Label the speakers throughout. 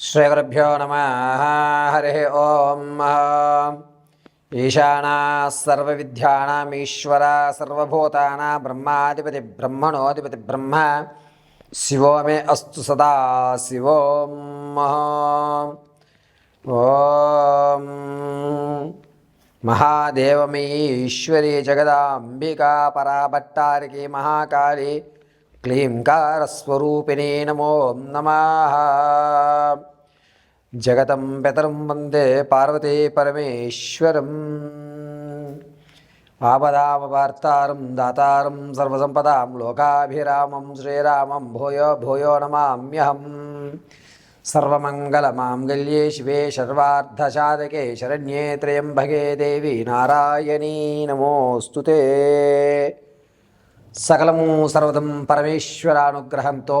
Speaker 1: శ్రీగురుభ్యో నమ హరి ఓం ఈశానా సర్వవిద్యానామీశ్వర సర్వభూతానా బ్రహ్మాధిపతి బ్రహ్మణోధిపతి బ్రహ్మ శివో మే అస్తు సదా శివోం ఓం మహాదేవమయీ జగదాంబికా పరాభట్టారికి మహాకాళి క్లీంకారస్వరూపిణీ నమో నమః జగతం పితరం వందే పార్వతీ పరమేశ్వరం. ఆపదామవార్తారం దాతారం సర్వసంపదాం లోకాభిరామం శ్రీరామం భూయో భూయో నమామ్యహం. సర్వమంగళమాంగళ్యే శివే సర్వార్ధసాధకే శరణ్యే త్రయంబగే దేవి నారాయణీ నమోస్తు సకలము సర్వదం పరమేశ్వరానుగ్రహంతో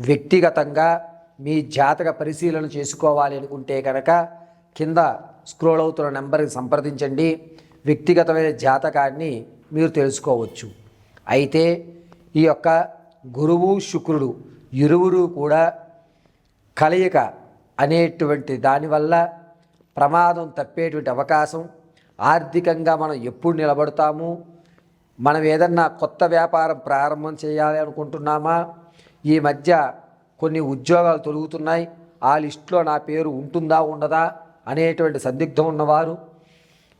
Speaker 1: వ్యక్తిగతంగా మీ జాతక పరిశీలన చేసుకోవాలి అనుకుంటే కనుక కింద స్క్రోల్ అవుతున్న నెంబర్కి సంప్రదించండి. వ్యక్తిగతమైన జాతకాన్ని మీరు తెలుసుకోవచ్చు. అయితే ఈ యొక్క గురువు శుక్రుడు ఇరువురు కూడా కలయిక అనేటువంటి దానివల్ల ప్రమాదం తప్పేటువంటి అవకాశం. ఆర్థికంగా మనం ఎప్పుడు నిలబడతాము? మనం ఏదన్నా కొత్త వ్యాపారం ప్రారంభం చేయాలి అనుకుంటున్నామా? ఈ మధ్య కొన్ని ఉద్యోగాలు తొలుగుతున్నాయి. ఆ లిస్టులో నా పేరు ఉంటుందా ఉండదా అనేటువంటి సందిగ్ధం ఉన్నవారు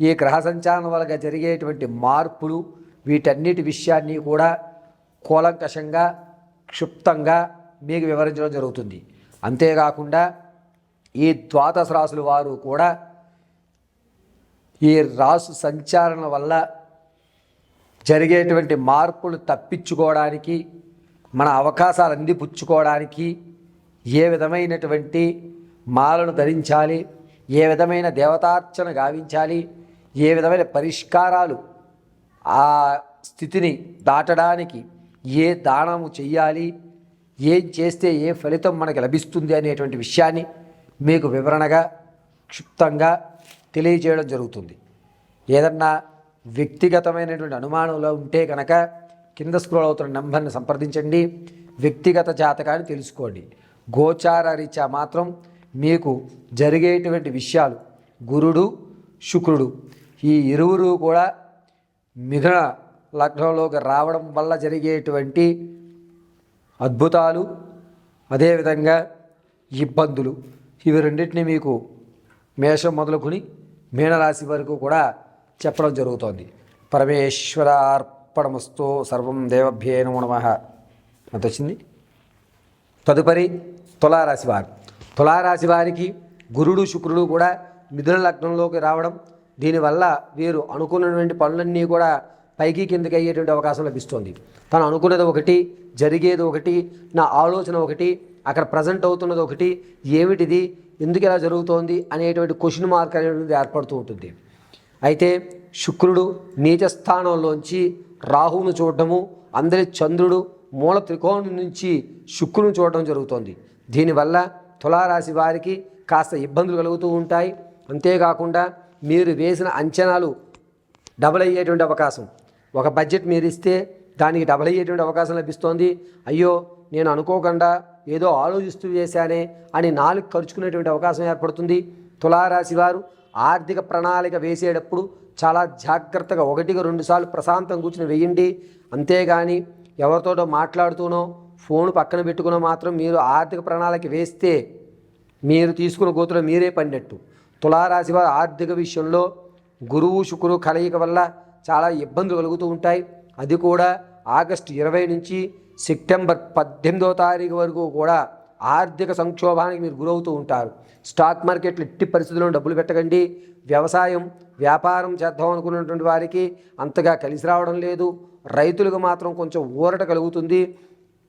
Speaker 1: ఈ గ్రహ సంచారం వల్ల జరిగేటువంటి మార్పులు వీటన్నిటి విషయాన్ని కూడా కూలంకషంగా క్షుప్తంగా మీకు వివరించడం జరుగుతుంది. అంతేకాకుండా ఈ ద్వాదశ రాసుల వారు కూడా ఈ రాసు సంచారణ వల్ల జరిగేటువంటి మార్పులు తప్పించుకోవడానికి మన అవకాశాలు అందిపుచ్చుకోవడానికి ఏ విధమైనటువంటి మాలను ధరించాలి ఏ విధమైన దేవతార్చన గావించాలి ఏ విధమైన పరిష్కారాలు ఆ స్థితిని దాటడానికి ఏ దానము చెయ్యాలి ఏం చేస్తే ఏ ఫలితం మనకి లభిస్తుంది అనేటువంటి విషయాన్ని మీకు వివరణగా క్షుప్తంగా తెలియజేయడం జరుగుతుంది. ఏదన్నా వ్యక్తిగతమైనటువంటి అనుమానంలో ఉంటే కనుక కింద స్క్రోల్ అవుతున్న నెంబర్ని సంప్రదించండి. వ్యక్తిగత జాతకాన్ని తెలుసుకోండి. గోచార రీత్యా మాత్రం మీకు జరిగేటువంటి విషయాలు గురుడు శుక్రుడు ఈ ఇరువురు కూడా మిథున లగ్నంలోకి రావడం వల్ల జరిగేటువంటి అద్భుతాలు అదేవిధంగా ఇబ్బందులు. ఇవి రెండింటినీ మీకు మేషం మొదలుకొని మీనరాశి వరకు కూడా చెప్పడం జరుగుతోంది. పరమేశ్వరార్పణమస్తు సర్వం దేవభ్యే నమో అంత వచ్చింది తదుపరి తులారాశి వారు. తులారాశి వారికి గురుడు శుక్రుడు కూడా మిథున లగ్నంలోకి రావడం దీనివల్ల వీరు అనుకున్నటువంటి పనులన్నీ కూడా పైకి కిందకి అయ్యేటువంటి అవకాశం లభిస్తుంది. తను అనుకున్నది ఒకటి జరిగేది ఒకటి నా ఆలోచన ఒకటి అక్కడ ప్రజెంట్ అవుతున్నది ఒకటి ఏమిటిది ఎందుకు ఇలా జరుగుతోంది అనేటువంటి క్వశ్చన్ మార్క్ అనేటువంటిది ఏర్పడుతూ ఉంటుంది. అయితే శుక్రుడు నీచ స్థానంలోంచి రాహువును చూడటము అందరి చంద్రుడు మూల త్రికోణం నుంచి శుక్రుని చూడటం జరుగుతోంది. దీనివల్ల తులారాశి వారికి కాస్త ఇబ్బందులు కలుగుతూ ఉంటాయి. అంతేకాకుండా మీరు వేసిన అంచనాలు డబుల్ అయ్యేటువంటి అవకాశం. ఒక బడ్జెట్ మీరు ఇస్తే దానికి డబుల్ అయ్యేటువంటి అవకాశం లభిస్తోంది. అయ్యో నేను అనుకోకుండా ఏదో ఆలోచిస్తూ చేశానే అని నాలుగు ఖర్చుకునేటువంటి అవకాశం ఏర్పడుతుంది. తులారాశి వారు ఆర్థిక ప్రణాళిక వేసేటప్పుడు చాలా జాగ్రత్తగా ఒకటిగా రెండుసార్లు ప్రశాంతం కూర్చుని వేయండి. అంతేగాని ఎవరితోటో మాట్లాడుతూనో ఫోన్ పక్కన పెట్టుకున్న మాత్రం మీరు ఆర్థిక ప్రణాళిక వేస్తే మీరు తీసుకున్న గోతులో మీరే పడినట్టు. తులారాశి వారి ఆర్థిక విషయంలో గురువు శుక్రు కలయిక వల్ల చాలా ఇబ్బందులు కలుగుతూ ఉంటాయి. అది కూడా ఆగస్టు ఇరవై నుంచి సెప్టెంబర్ పద్దెనిమిదో తారీఖు వరకు కూడా ఆర్థిక సంక్షోభానికి మీరు గురవుతూ ఉంటారు. స్టాక్ మార్కెట్లు ఎట్టి పరిస్థితుల్లో డబ్బులు పెట్టకండి. వ్యవసాయం వ్యాపారం చేద్దాం అనుకున్నటువంటి వారికి అంతగా కలిసి రావడం లేదు. రైతులకు మాత్రం కొంచెం ఊరట కలుగుతుంది.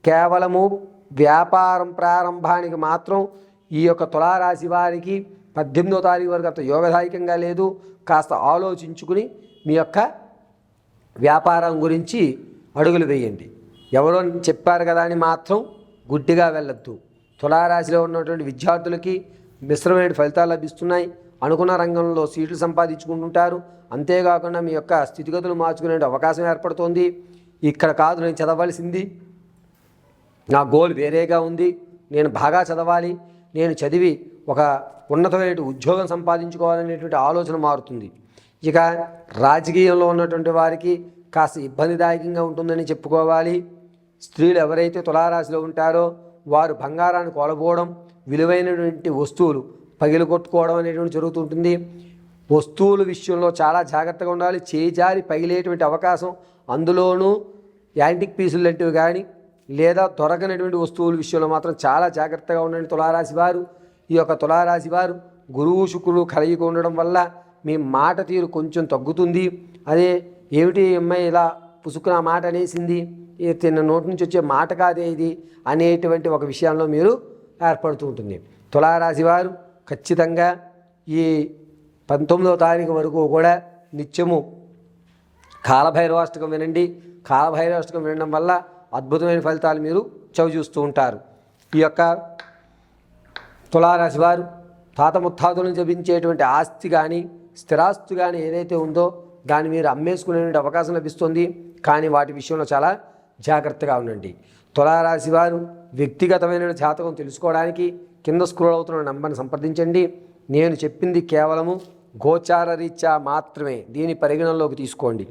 Speaker 1: కేవలము వ్యాపారం ప్రారంభానికి మాత్రం ఈ యొక్క తులారాశి వారికి పద్దెనిమిదో తారీఖు వరకు అంత యోగదాయకంగా లేదు. కాస్త ఆలోచించుకుని మీ యొక్క వ్యాపారం గురించి అడుగులు వేయండి. ఎవరో చెప్పారు కదా అని మాత్రం గుడ్డిగా వెళ్ళొద్దు. తులారాశిలో ఉన్నటువంటి విద్యార్థులకి మిశ్రమైన ఫలితాలు లభిస్తున్నాయి. అనుకున్న రంగంలో సీట్లు సంపాదించుకుంటుంటారు. అంతేకాకుండా మీ యొక్క స్థితిగతులు మార్చుకునే అవకాశం ఏర్పడుతోంది. ఇక్కడ కాదు నేను చదవలసింది. నా గోల్ వేరేగా ఉంది. నేను బాగా చదవాలి. నేను చదివి ఒక ఉన్నతమైన ఉద్యోగం సంపాదించుకోవాలనేటువంటి ఆలోచన మారుతుంది. ఇక రాజకీయంలో ఉన్నటువంటి వారికి కాస్త ఇబ్బందిదాయకంగా ఉంటుందని చెప్పుకోవాలి. స్త్రీలు ఎవరైతే తులారాశిలో ఉంటారో వారు బంగారాన్ని కోలబోవడం విలువైనటువంటి వస్తువులు పగిలికొట్టుకోవడం అనేటువంటి జరుగుతుంటుంది. వస్తువుల విషయంలో చాలా జాగ్రత్తగా ఉండాలి. చేజారి పగిలేటువంటి అవకాశం అందులోనూ యాంటిక్ పీసులు లాంటివి కానీ లేదా దొరకనటువంటి వస్తువుల విషయంలో మాత్రం చాలా జాగ్రత్తగా ఉండండి తులారాశి వారు. ఈ యొక్క తులారాశి వారు గురువు శుక్రుడు కలయిక ఉండడం వల్ల మీ మాట తీరు కొంచెం తగ్గుతుంది. అదే ఏమిటి అమ్మాయి ఇలా పుసుకున మాట అనేసింది. ఈ తిన్న నోటి నుంచి వచ్చే మాట కాదే ఇది అనేటువంటి ఒక విషయంలో మీరు ఏర్పడుతూ ఉంటుంది. తులారాశి వారు ఖచ్చితంగా ఈ పంతొమ్మిదవ తారీఖు వరకు కూడా నిత్యము కాలభైరవాష్టకం వినండి. కాలభైరవాష్టకం వినడం వల్ల అద్భుతమైన ఫలితాలు మీరు చవి చూస్తూ ఉంటారు. ఈ యొక్క తులారాశి వారు తాత ముత్తాతలను జపించేటువంటి ఆస్తి కానీ స్థిరాస్తి కానీ ఏదైతే ఉందో దాన్ని మీరు అమ్మేసుకునే అవకాశం లభిస్తుంది. కానీ వాటి విషయంలో చాలా జాగ్రత్తగా ఉండండి. తులారాశి వారు వ్యక్తిగతమైన జాతకం తెలుసుకోవడానికి కింద స్క్రోల్ అవుతున్న నంబర్ని సంప్రదించండి. నేను చెప్పింది కేవలము గోచార రీత్యా మాత్రమే. దీని పరిగణనలోకి తీసుకోండి.